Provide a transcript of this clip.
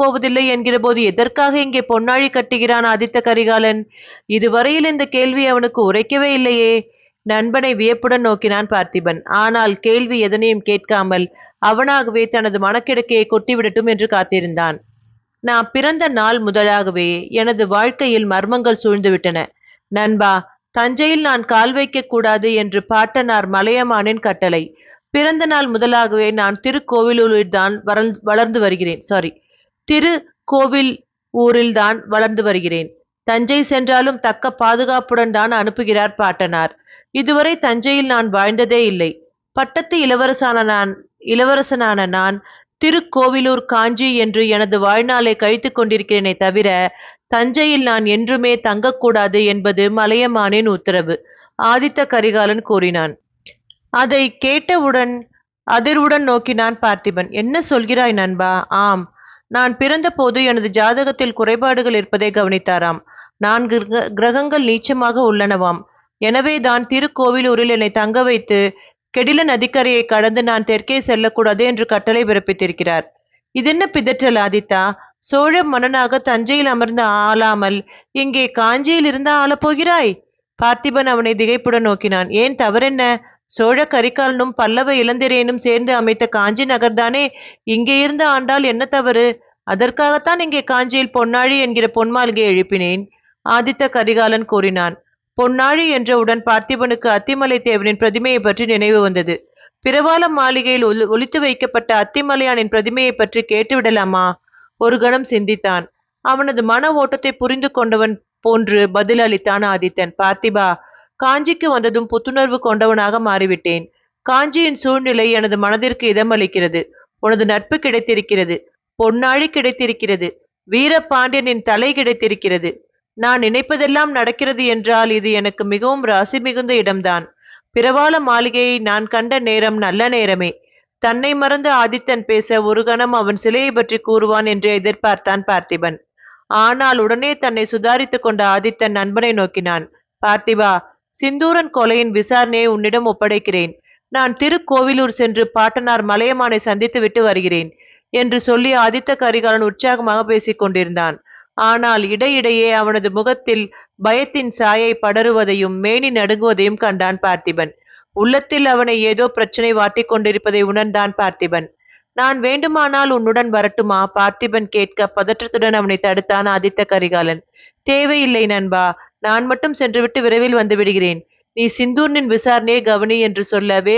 போவதில்லை என்கிற போது எதற்காக இங்கே பொன்னாழி கட்டுகிறான் ஆதித்த கரிகாலன்? இதுவரையில் இந்த கேள்வி அவனுக்கு உரைக்கவே இல்லையே. நண்பனை வியப்புடன் நோக்கினான் பார்த்திபன். ஆனால் கேள்வி எதனையும் கேட்காமல் அவனாகவே தனது மனக்கிடக்கையை கொட்டிவிடட்டும் என்று காத்திருந்தான். நான் பிறந்த நாள் முதலாகவே எனது வாழ்க்கையில் மர்மங்கள் சூழ்ந்துவிட்டன. நண்பா தஞ்சையில் நான் கால் வைக்கக்கூடாது என்று பாட்டனார் மலையமானின் கட்டளை. பிறந்த நாள் முதலாகவே நான் திருக்கோவிலூரில் தான் வளர்ந்து வருகிறேன். சாரி திரு கோவில் ஊரில் தான் வளர்ந்து வருகிறேன். தஞ்சை சென்றாலும் தக்க பாதுகாப்புடன் தான் அனுப்புகிறார் பாட்டனார். இதுவரை தஞ்சையில் நான் வாழ்ந்ததே இல்லை. பட்டத்து இளவரசான நான் இளவரசனான நான் திருக்கோவிலூர் காஞ்சி என்று எனது வாழ்நாளை கழித்துக் கொண்டிருக்கிறேனே தவிர தஞ்சையில் நான் என்றுமே தங்கக்கூடாது என்பது மலையமானின் உத்தரவு ஆதித்த கரிகாலன் கூறினான். அதை கேட்டவுடன் அதிர்வுடன் நோக்கினான் பார்த்திபன். என்ன சொல்கிறாய் நண்பா? ஆம் நான் பிறந்தபோது எனது ஜாதகத்தில் குறைபாடுகள் இருப்பதை கவனித்தாராம். நான்கு கிரக- கிரகங்கள் நீச்சமாக உள்ளனவாம். எனவே தான் திருக்கோவிலூரில் என்னை தங்க வைத்து கெடில நதிக்கரையை கடந்து நான் தெற்கே செல்லக்கூடாது என்று கட்டளை பிறப்பித்திருக்கிறார். இதென்ன பிதற்றல் ஆதித்தா? சோழ மன்னனாக தஞ்சையில் அமர்ந்து ஆளாமல் இங்கே காஞ்சியில் இருந்து ஆளப் போகிறாய் பார்த்திபன் அவனை திகைப்புடன் நோக்கினான். ஏன் தவறென்ன? சோழ கரிகாலனும் பல்லவ இளந்திரையனும் சேர்ந்து அமைத்த காஞ்சி நகர்தானே? இங்கே இருந்து ஆண்டால் என்ன தவறு? அதற்காகத்தான் இங்கே காஞ்சியில் பொன்னாழி என்கிற பொன்மாளிகை எழுப்பினேன். ஆதித்த கரிகாலன் கூறினான் பொன்னாழி என்றவுடன் பார்த்திபனுக்கு அத்திமலை தேவனின் பிரதிமையை பற்றி நினைவு வந்தது. பிரவால மாளிகையில் ஒழித்து வைக்கப்பட்ட அத்திமலையானின் பிரதிமையை பற்றி கேட்டுவிடலாமா? ஒரு கணம் சிந்தித்தான். அவனது மன ஓட்டத்தை புரிந்து கொண்டவன் போன்று பதிலளித்தான் ஆதித்தன் பார்த்திபா காஞ்சிக்கு வந்ததும் புத்துணர்வு கொண்டவனாக மாறிவிட்டேன். காஞ்சியின் சூழ்நிலை எனது மனதிற்கு இதமளிக்கிறது. உனது நட்பு கிடைத்திருக்கிறது. பொன்னாழி கிடைத்திருக்கிறது. வீரபாண்டியனின் தலை கிடைத்திருக்கிறது. நான் நினைப்பதெல்லாம் நடக்கிறது என்றால் இது எனக்கு மிகவும் ராசி மிகுந்த இடம்தான். பிரவால மாளிகையை நான் கண்ட நேரம் நல்ல நேரமே. தன்னை மறந்த ஆதித்தன் பேச ஒரு கணம் அவன் சிலையை பற்றி கூறுவான் என்று எதிர்பார்த்தான் பார்த்திபன். ஆனால் உடனே தன்னை சுதாரித்து கொண்ட ஆதித்தன் நண்பனை நோக்கினான். பார்த்திபா சிந்தூரன் கொலையின் விசாரணையை உன்னிடம் ஒப்படைக்கிறேன். நான் திருக்கோவிலூர் சென்று பாட்டனார் மலையமானை சந்தித்து விட்டு வருகிறேன் என்று சொல்லி ஆதித்த கரிகாலன் உற்சாகமாக பேசிக் கொண்டிருந்தான். ஆனால் இடையிடையே அவனது முகத்தில் பயத்தின் சாயை படருவதையும் மேனி நடுங்குவதையும் கண்டான் பார்த்திபன். உள்ளத்தில் அவனை ஏதோ பிரச்சனை வாட்டிக் கொண்டிருப்பதை உணர்ந்தான் பார்த்திபன். நான் வேண்டுமானால் உன்னுடன் வரட்டுமா? பார்த்திபன் கேட்க பதற்றத்துடன் அவனை தடுத்தான் ஆதித்த கரிகாலன். தேவையில்லை நண்பா நான் மட்டும் சென்றுவிட்டு விரைவில் வந்து விடுகிறேன். நீ சிந்தூர்னின் விசாரணையை கவனி என்று சொல்ல